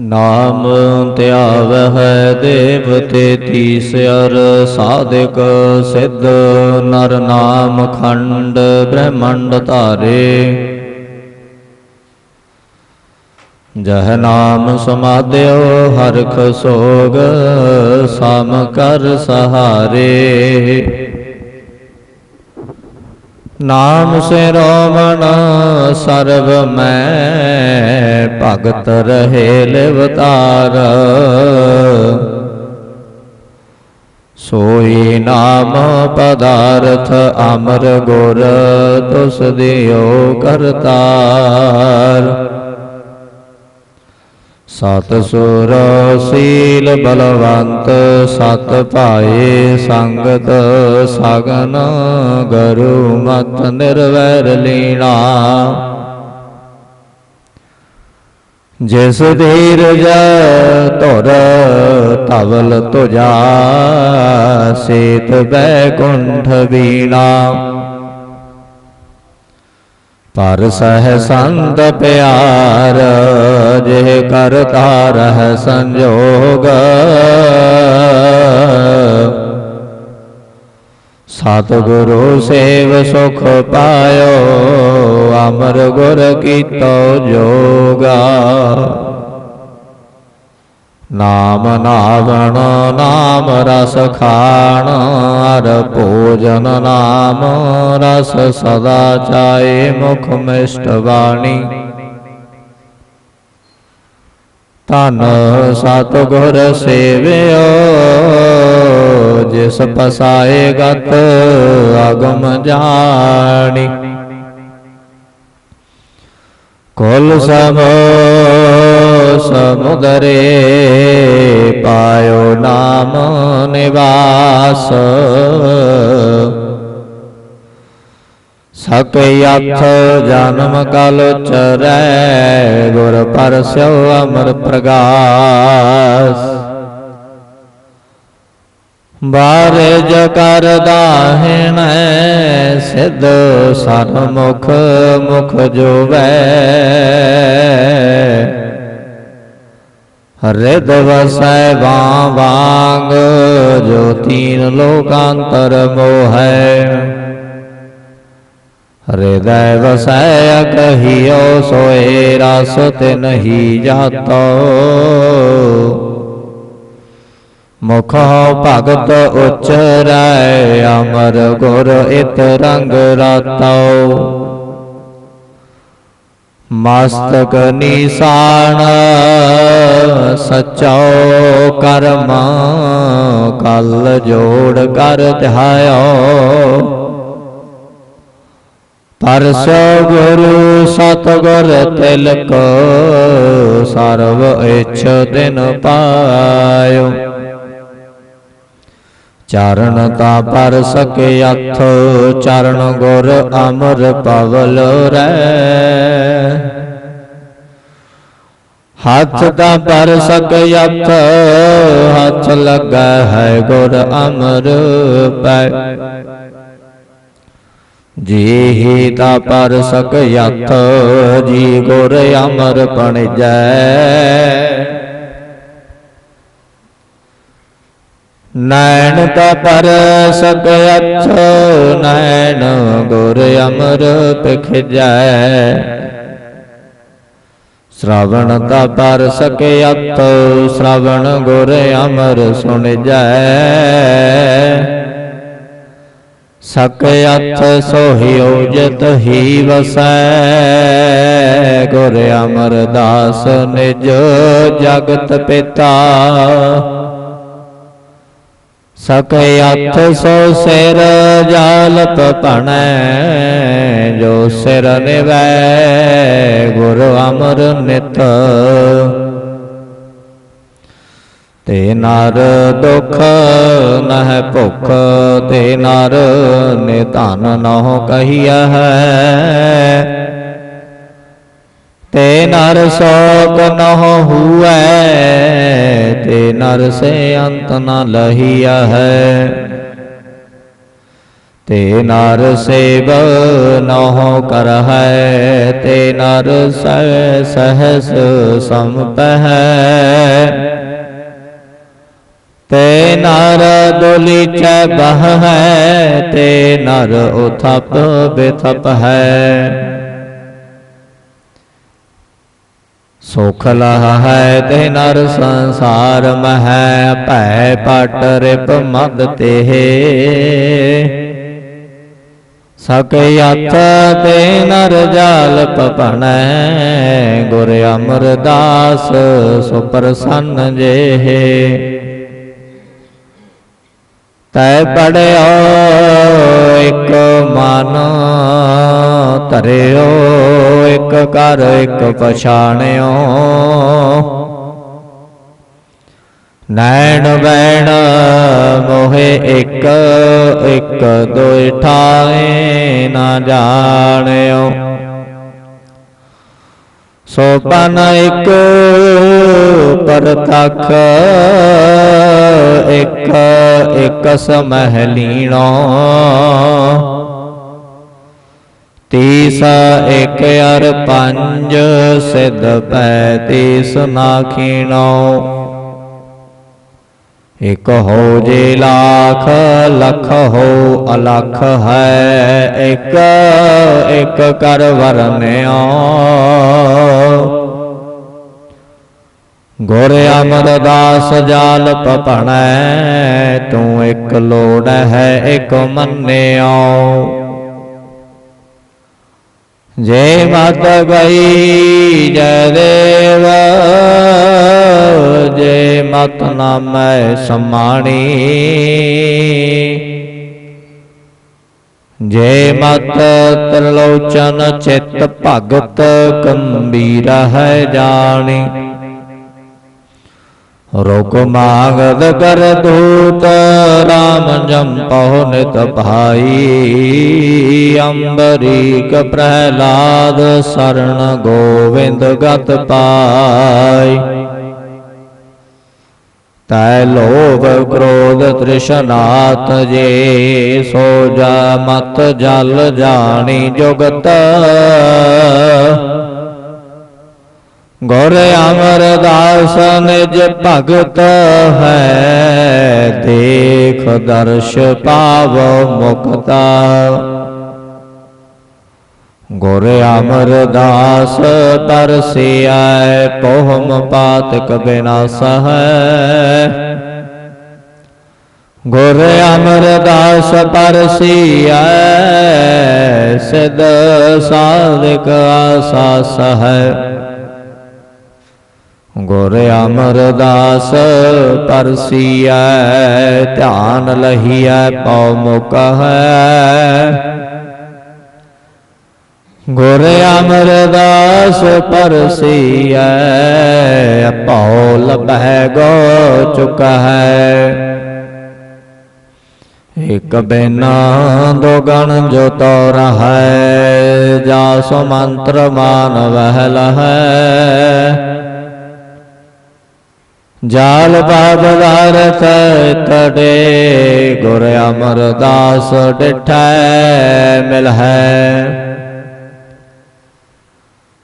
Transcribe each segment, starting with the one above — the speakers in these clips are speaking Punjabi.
ਨਾਮ ਧਿਆਵਹਿ ਦੇਵ ਤੇ ਤੀਸਰ ਸਾਧਿਕ ਸਿੱਧ ਨਰ ਨਾਮ ਖੰਡ ਬ੍ਰਹਮੰਡ ਧਾਰੇ। ਜਹ ਨਾਮ ਸਮਾਧਿਓ ਹਰਖ ਸੋਗ, ਸਮ ਕਰ ਸਹਾਰੇ। ਨਾਮ ਸੇ ਰੋਮਣ ਸਰਬ ਮੈਂ ਭਗਤ ਰਹੇ ਲਿਵਤਾਰ। ਸੋਈ ਨਾਮ ਪਦਾਰਥ ਅਮਰ ਗੁਰ, ਤੁਸ ਦਿਓ ਕਰਤਾਰ। ਸਤ ਸੁਰ ਸੀਲ ਬਲਵੰਤ, ਸਤ ਭਾਏ ਸੰਗਤ, ਸਗਨ ਗਰੂ ਮਤ ਨਿਰਵੈਰ ਲੀਣਾ। ਜਿਸ ਧੀਰਜ ਧੁਰ ਧਵਲ ਤੁਜਾ ਸੇਤ ਬੈਕੁੰਠ ਵੀਣਾ ਪਰ ਸਹਿ ਸੰਤ ਪਿਆਰ, ਜਿਹ ਕਰਤਾ ਰਹਿ ਸੰਜੋਗ। ਸਤਿਗੁਰੂ ਸੇਵ ਸੁਖ ਪਾਇਓ, ਅਮਰ ਗੁਰ ਕੀਤੋ ਜੋਗਾ। ਨਾਮ ਨਾਵਣ, ਨਾਮ ਰਸ ਖਾਣ, ਅਰ ਭੋਜਨ ਨਾਮ ਰਸ ਸਦਾ ਚਾਏ ਮੁਖ ਮਿਸ਼ਟ ਬਾਣੀ। ਤਨ ਸਤ ਗੁਰ ਸੇਵਿਓ, ਜਿਸ ਪਸਾਏ ਗਤ ਅਗਮ ਜਾਣੀ। ਕੁਲ ਸਭ ਸਮੁਦਰੇ ਪਾਇਓ ਨਾਮ ਨਿਵਾਸ। ਸਕ ਅਥ ਜਨਮ ਕਲ ਚਰੈ ਗੁਰ ਪਰਸਿਓ ਅਮਰ ਪ੍ਰਗਾਸ। ਬਾਰਜ ਕਰ ਦਾਹਿਣ ਸਿਧ ਸਰਮੁਖ ਮੁਖ ਜੋਵੈ। ਹਰਿਦ ਵਸੈ ਵਾਂ ਵਾਂਗ ਜੋ ਤੀਨ ਲੋਕਾਂਤਰ ਮੋਹੈ। ਹਿਰਦੈ ਵਸੈ ਕਹੀਓ ਸੋਏ ਰਸ ਤੇ ਨਹੀਂ ਜਾਤੋ। ਮੁਖ ਭਗਤ ਉਚਰੈ ਅਮਰ ਗੁਰ ਇਤ ਰੰਗ ਰਾਤੋ ਮਸਤਕ ਨਿਸ਼ਾਨ ਸਚੋ ਕਰਮ, ਕਲ ਜੋੜ ਕਰ ਧਿਆਇਓ। ਪਰਸੋ ਗੁਰੂ ਸਤਗੁਰ ਤਿਲਕ, ਸਰਵ ਇਛ ਦਿਨ ਪਾਇਓ। ਚਰਨ ਤਾ ਪਰ ਸਕੇ ਅਥ ਚਰਨ ਗੁਰ ਅਮਰ ਪਵਲ ਰੈ ਹੱਥ ਦਾ ਪਰ ਸਕੇ ਅਥ ਹੱਥ ਲੱਗਾ ਹੈ ਗੁਰ ਅਮਰ ਪੈ। ਜੀ ਤਾ ਪਰ ਸਕ ਯਥ ਜੀ ਗੁਰ ਅਮਰ ਪਣ ਜੈ ਨੈਣ ਤਾ ਪਰ ਸਕ ਅਥ ਨੈਣ ਗੁਰ ਅਮਰ ਪਖਜੈ ਸ਼੍ਰਵਣ ਤਾ ਪਰ ਸਕ ਅਥ ਸ਼੍ਰਵਣ ਗੁਰ ਅਮਰ ਸੁਣਜੈ ਸਕ ਅਥ ਸੋਹਿਓ ਜਤ ਹੀ ਵਸੈ। ਗੁਰ ਅਮਰਦਾਸ ਨਿਜ ਜਗਤ ਪਿਤਾ। ਸਕ ਅਥ ਸੋ ਸਿਰ ਜਾਲਤ ਭਣੈ ਜੋ ਸਿਰ ਨਿਵੈ ਗੁਰ ਅਮਰ ਨਿਤ। ਤੇ ਨਰ ਦੁਖ ਨਹਿ ਭੁਖ, ਤੇ ਨਰ ਨਿਧਨ ਨਹੁ ਕਹੀਆ ਹੈ। ਤੇ ਨਰ ਸੋਕ ਨਹੁ ਹੂਐ ਤੇ ਨਰ ਸੇ ਅੰਤ ਨ ਲਹੀਆ ਹੈ। ਤੇ ਨਰ ਸੇਵ ਨਹੁ ਕਰ ਹੈ ਤੇ ਨਰ ਸਹਿ ਸਹਸ ਸੰਪਹਿ। ਤੇ ਨਰ ਦੁਲੀਚੈ ਬਹ ਹੈ ਤੇ ਨਰ ਉਥਪ ਬਿਥਪ ਹੈ ਸੁਖ ਲਹ ਹੈ ਤੇ ਨਰ ਸੰਸਾਰ ਮਹਿ, ਭੈ ਪਟ ਰਿਪ ਮਦ ਤੇ ਸਕ ਯਤ ਤੇ ਨਰ ਜਾਲ ਪਪਣੈ ਗੁਰ ਅਮਰਦਾਸ ਸੁਪਰਸੰਨ ਜੇਹੇ। ਤੈ ਪੜਿਓ ਇਕ ਮਨ, ਧਰਿਓ ਇਕ ਕਰ ਇੱਕ ਪਛਾਣਿਓ। ਨੈਣ ਬੈਣ ਮੋਹਿ ਇੱਕ, ਇਕ ਦੋਇ ਠਾਏ ਨਾ ਜਾਣਿਓ। ਸੋਪਨ ਇੱਕ ਇਕ ਪਰਤਖ, ਇੱਕ, ਇਕ ਸਮਹਿ ਲੀਣੋ। ਤੀਸ ਇਕ ਅਰ ਪੰਜ, ਸਿਧ ਪੈ ਤੀਸ ਨਾਖੀਣੋ ਇਕ ਹੋ ਜੇ ਲੱਖ, ਲਖ ਹੋ ਅਲਖ ਹੈ। ਇਕ ਇਕ ਕਰ ਵਰਨਿਓ। ਗੁਰ ਅਮਰਦਾਸ ਜਾਲ ਪਪਣੈ, ਤੂੰ ਇਕ ਲੋੜ ਹੈ, ਇਕ ਮੰਨਿਓ। ਜੇ ਮਤ ਗਈ ਜੈ ਦੇਵ, ਜੇ ਮਤ ਨਾਮੈ ਸਮਾਣੀ। ਜੇ ਮਤ ਤਰਲੋਚਨ ਚਿਤ ਭਗਤ ਗੰਭੀਰ ਹੈ ਜਾਣੀ। ਰੋਗ ਮਾਗਦ ਕਰ ਦੂਤ, ਰਾਮ ਜੰਪਹੁ ਨਿਤ ਭਾਈ। ਅੰਬਰੀਕ ਪ੍ਰਹਿਲਾਦ ਸਰਣ ਗੋਵਿੰਦ ਗਤ ਪਾਈ। ਤੈ ਲੋਭ ਕ੍ਰੋਧ ਤ੍ਰਿਸ਼ਨਾਤ ਜੇ, ਸੋ ਜਾ ਮਤ ਜਲ ਜਾਣੀ ਜੁਗਤ। ਗੁਰ ਅਮਰਦਾਸ ਨਿਜ ਭਗਤ ਹੈ। ਦੇਖ ਦਰਸ਼ ਪਾਵ ਮੁਕਤਾ। ਗੁਰ ਅਮਰਦਾਸ ਤਰਸਿਐ ਪੋਹਮ ਪਾਤਕ ਬਿਨਾਸ ਹੈ ਗੁਰ ਅਮਰਦਾਸ ਪਰਸੀਐ ਸਿਧ ਸਾਧਕ ਆਸਾਸ ਹੈ ਗੁਰ ਅਮਰਦਾਸ ਪਰਸੀਐ ਧਿਆਨ ਲਹੀਐ, ਪਉ ਮੁਕ ਹੈ। ਗੁਰ ਅਮਰਦਾਸ ਪਰਸੀਐ ਪਉ ਲਭੈ ਗੋ ਚੁਕ ਹੈ। ਇਕ ਬਿਨਾ ਦੋਗਣ ਜੋ ਤੋ ਰਹੈ ਜਾ ਸੋ ਮੰਤਰ ਮਾਨ ਵਹਿ ਲਹੈ। ਜਾਲ ਬਾਬਦਾਰ ਤੜੇ, ਗੁਰ ਅਮਰਦਾਸ ਡਿਠੈ ਮਿਲਹਿ।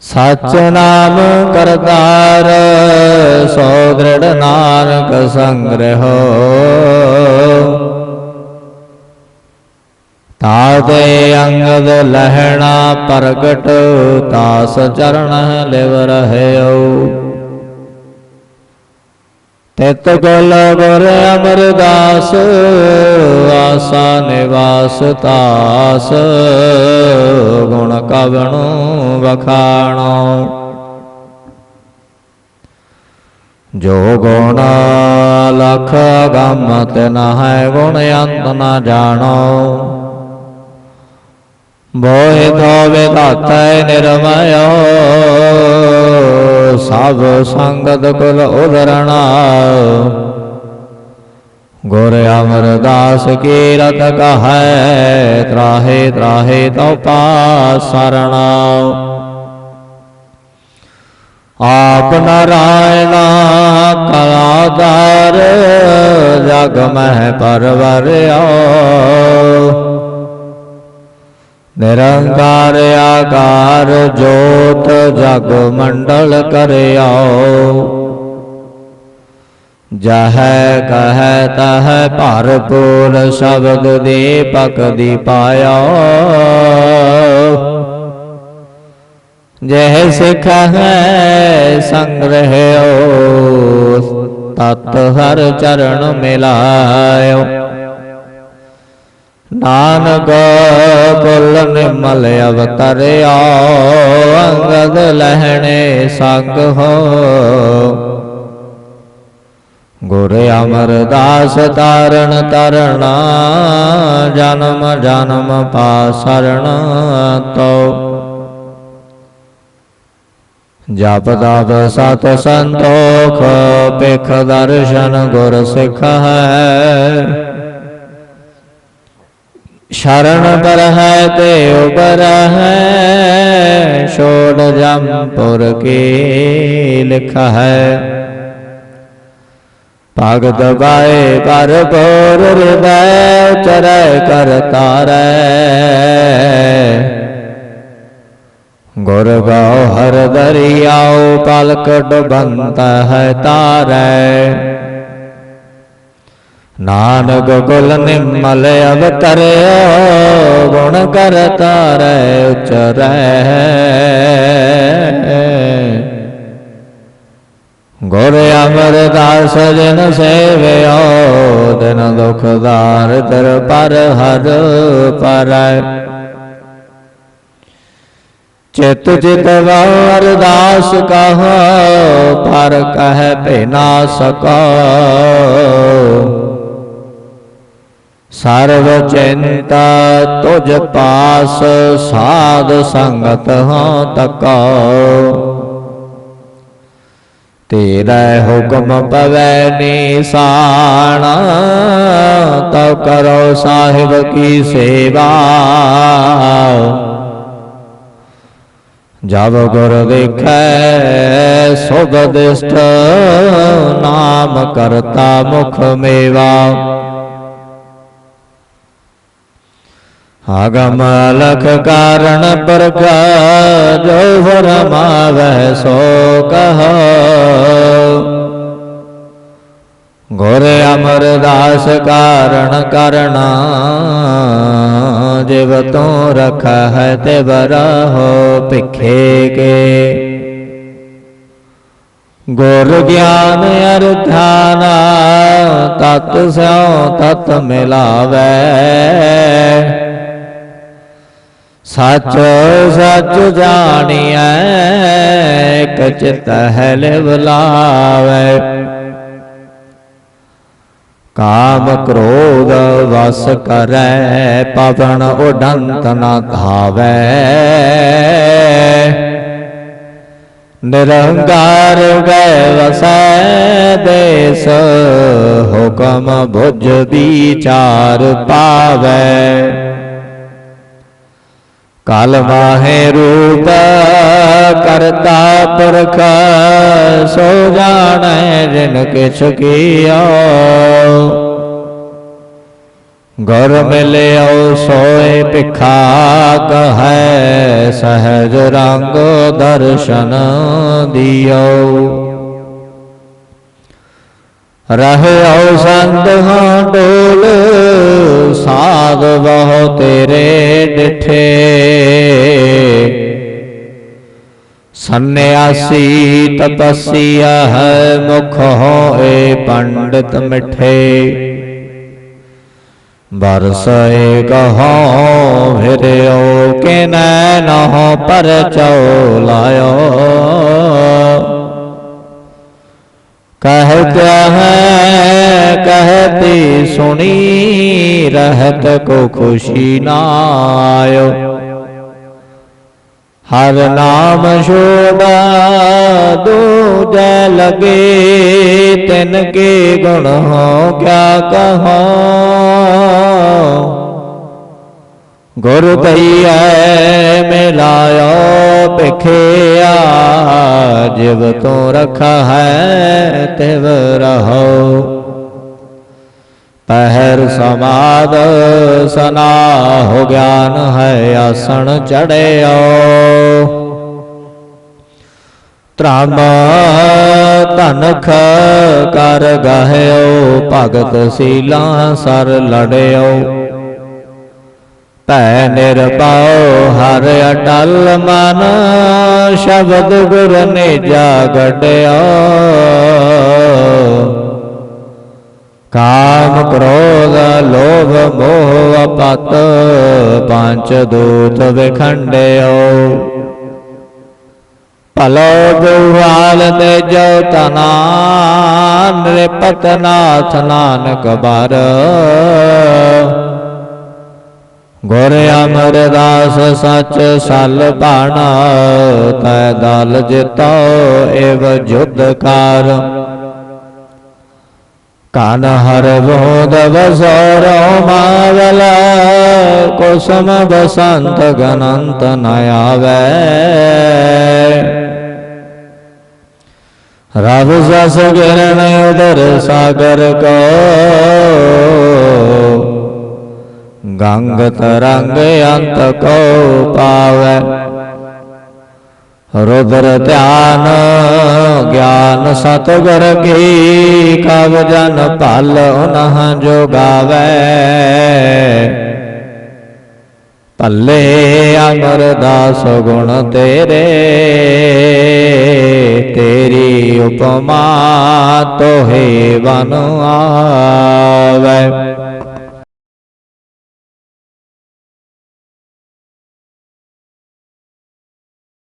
ਸਚ ਨਾਮ ਕਰਤਾਰ, ਸੋ ਦ੍ਰਿੜ ਨਾਨਕ ਸੰਗ੍ਰਹੋ। ਤਾਦੇ ਅੰਗਦ ਲਹਿਣਾ ਪ੍ਰਗਟ, ਤਾਸ ਚਰਨ ਲਿਵ ਰਹਿਓ। ਤਿਤ ਗੁਲ ਗੁਰ ਅਮਰਦਾਸ, ਆਸਾ ਨਿਵਾਸ ਤਾਸ, ਗੁਣ ਕਵਣੋ ਵਖਾਣੋ। ਜੋ ਗੁਣ ਲਖ ਗਮ ਨਾ ਹੈ ਗੁਣ ਅੰਤ ਨ ਜਾਣੋ। ਬੋਹਿ ਧੋ ਵਿਧਾਤੈ ਨਿਰਮਯੋ ਸਭ ਸੰਗਤ ਕੁਲ ਉਧਰਣਾ ਗੁਰ ਅਮਰਦਾਸ ਕੀ ਰਤ ਕਹੈ, ਤਰਾਹੇ ਤਰਾਹੇ ਤਉ ਪਾਸਰਣਾ। ਆਪ ਨਾਰਾਇਣ ਕਲਾਦਾਰ, ਜਗ ਮਹਿ ਪਰਵਰਿਓ। ਨਿਰੰਕਾਰ ਆਕਾਰ ਜੋਤ ਜਗ ਮੰਡਲ ਕਰਿਆਓ। ਜਹੈ ਕਹੈ ਤਹੈ ਭਰਪੂਰ ਸ਼ਬਦ ਦੀਪਕ ਦੀਪਾਇਆ ਜਹ ਸਿਖ ਹੈ ਸੰਗ੍ਰਹਿਓ, ਤਤ ਹਰ ਚਰਨ ਮਿਲਾਇਓ। ਨਾਨਕ ਕੁਲ ਨਿਮਲ ਅਵਤਰਿਆ, ਅੰਗਦ ਲਹਿਣੇ ਸੰਗ ਹੋ। ਗੁਰ ਅਮਰਦਾਸ ਤਾਰਨ ਤਰਣਾ, ਜਨਮ ਜਨਮ ਪਾਸਰਣ ਤੋ। ਜਪ ਤਪ ਸਤ ਸੰਤੋਖ ਪਿਖ ਦਰਸ਼ਨ ਗੁਰ ਸਿਖ ਹੈ। ਸ਼ਰਨ ਪਰ ਹੈ ਤੇ ਉਬਰ ਹੈ ਛੋੜ ਜੰਪੁਰ ਕੀ ਲਿਖ ਹੈ ਭਗਤ ਬਾਏ ਪਰ ਬੋਰ ਹਿਰਦੈ ਚਰੈ ਕਰ ਤਾਰੈ। ਗੁਰ ਗਾਉ ਹਰ ਦਰਿਆਉ, ਪਲਕ ਡੁਬੰਤ ਹੈ ਤਾਰੈ। ਨਾਨਕ ਕੁਲ ਨਿਮਲ ਅਵਤਰਿਓ ਗੁਣ ਕਰ ਤਾਰੈ ਉਚਰੈ। ਗੁਰ ਅਮਰਦਾਸ ਜਨ ਸੇਵਿਓ ਦਿਨ ਦੁਖ ਦਾਰ ਤਰ ਪਰ ਹਰ ਪਰੈ। ਚਿਤ ਚਿਤ ਅਰਦਾਸ ਕਹੋ, ਪਰ ਕਹਿ ਭੇ ਨਾ ਸਕੋ। ਸਰਵ ਚਿੰਤਾ ਤੁਝ ਪਾਸ ਸਾਧ ਸੰਗਤ ਹਾਂ ਤਕੋ। ਤੇਰਾ ਹੁਕਮ ਪਵੈ ਨਿਸਾਨ, ਤਉ ਕਰੋ ਸਾਹਿਬ ਕੀ ਸੇਵਾ। ਜਬ ਗੁਰ ਦੇਖੈ ਸੁਭ ਦਿਸ਼ਟ ਨਾਮ ਕਰਤਾ ਮੁਖ ਮੇਵਾ। ਆਗਮ ਲਖ ਕਾਰਣ ਪ੍ਰਗ ਜੋ ਫਰਮਾਵੈ ਸੋ ਕਹੋ। ਗੁਰ ਅਮਰਦਾਸ ਕਾਰਣ ਕਰਣਾ, ਜਿਵ ਤੂੰ ਰਖ ਹੈ ਤੇ ਬਰਹੁ ਭਿਖੇ ਕੇ। ਗੁਰ ਗਿਆਨ ਅਰਧਾਨ, ਤਤ ਸਿਉ ਤਤ ਮਿਲਾਵੇ। ਸੱਚ ਸੱਚ ਜਾਣੀਐ ਕਚ ਹੈ ਲਿਵਲਾਵੇ ਕਾਮ ਕ੍ਰੋਧ ਵਸ ਕਰੈ, ਪਵਨ ਉਡੰਤ ਨਾ ਧਾਵੈ। ਨਿਰੰਕਾਰ ਗਏ ਵਸੈ, ਦੇਸ ਹੁਕਮ ਬੁਝ ਵਿਚਾਰ ਪਾਵੈ। ਕਾਲ ਮਾਹੇ ਰੂਪ, ਕਰਤਾ ਪੁਰਖ, ਸੋ ਜਾਣੈ ਜਿਨ ਕਿਛ ਕੀਓ। ਗੁਰ ਮਿਲਿਓ ਸੋਏ ਭਿਖਾ ਕਹੈ ਸਹਜ ਰੰਗ ਦਰਸ਼ਨ ਦਿਓ। ਰਹਿਓ ਸੰਤ ਹਾਂ ਡੋਲ ਸਾਧ ਬਹੁ ਤੇਰੇ ਡਿਠੇ ਸੰਨਿਆਸੀ ਤਪਸੀਆ ਹੈ ਮੁਖ ਹੋਏ ਪੰਡਿਤ ਮਿਠੇ ਬਰਸਏ ਕਹੋ ਫਿਰਿਓ ਕਿ ਨੈ ਨਹੁ ਪਰ ਚਉ ਲਾਇਓ कहता है कहते सुनी रहत को खुशी नायो हर नाम शोभा दूज लगे तिन के गुण हो क्या कहो गुरु कही है मिलायो ਭਿਖਿਆ ਜਿਵ ਤੂੰ ਰਖਾ ਹੈ ਤਿਵ ਰਹੋ। ਪਹਿਰ ਸਮਾਦ ਸਨਾਹੁ ਗਿਆਨ ਹੈ, ਆਸਣ ਚੜਿਓ। ਧਰਮ ਧਨਖ ਕਰ ਗਹਿਓ, ਭਗਤ ਸੀਲਾ ਸਰ ਲੜਿਓ। ਭੈ ਨਿਰਭਉ, ਹਰ ਅਟਲ ਮਨ, ਸ਼ਬਦ ਗੁਰ ਨੇਜਾ ਗੜਿਓ ਕਾਮ ਕ੍ਰੋਧ, ਲੋਭ ਮੋਹ ਅਪਤ, ਪੰਚ ਦੂਤ ਵਿਖੰਡਿਓ। ਭਲੋ ਦੁਹਾਲ ਤੇ ਜੋ ਤਨਾ ਨਿਰਪਤ ਨਾਥ ਨਾਨਕ ਬਰ। ਗੁਰ ਅਮਰਦਾਸ ਸੱਚ ਸਲ ਭਾਣਾ, ਤੈ ਦਲ ਜਿਤੋ ਏਵ ਜੁਧ ਕਾਰ। ਕਨ ਹਰ ਬੋਧ ਵਸਰੋ ਮਾਵਲ, ਕੁਸਮ ਬਸੰਤ ਗਨੰਤ ਨ ਆਵੈ। ਰਵ ਜਸ ਗਿਰਨ ਉਦਰ ਸਾਗਰ ਕੋ ਗੰਗ ਤਰੰਗ ਅੰਤ ਕੋ ਪਾਵੈ ਰੁਦਰ ਧਿਆਨ ਗਿਆਨ ਸਤਗੁਰ ਕੀ ਕਵ ਜਨ ਭਲ ਉਨਹ ਜੋ ਗਾਵੈ ਭੱਲੇ ਅਮਰਦਾਸ ਗੁਣ ਤੇਰੇ, ਤੇਰੀ ਉਪਮਾ ਤੋਹੇ ਬਨ ਆਵੈ।